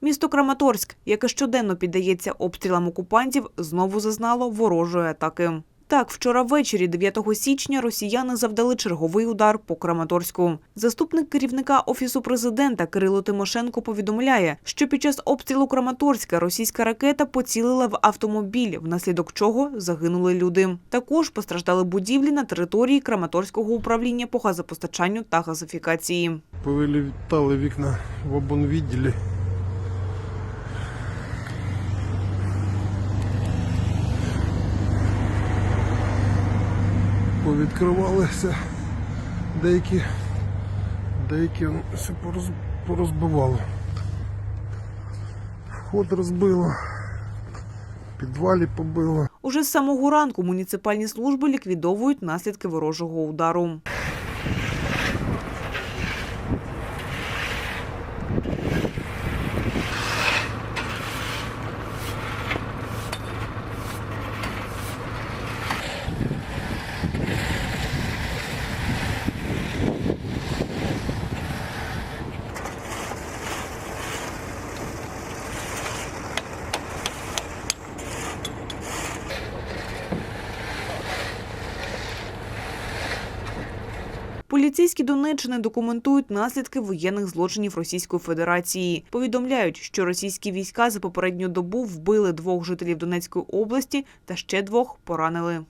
Місто Краматорськ, яке щоденно піддається обстрілам окупантів, знову зазнало ворожої атаки. Так, вчора ввечері, 9 січня, росіяни завдали черговий удар по Краматорську. Заступник керівника офісу президента Кирило Тимошенко повідомляє, що під час обстрілу Краматорська російська ракета поцілила в автомобіль, внаслідок чого загинули люди. Також постраждали будівлі на території Краматорського управління по газопостачанню та газифікації. Повилітали вікна в обонвідділі. Повідкривалися деякі, деякі все пороз, порозбивало. Вход розбило, підвалі побило. Уже з самого ранку муніципальні служби ліквідовують наслідки ворожого удару. Поліцейські Донеччини документують наслідки воєнних злочинів Російської Федерації. Повідомляють, що російські війська за попередню добу вбили двох жителів Донецької області та ще двох поранили.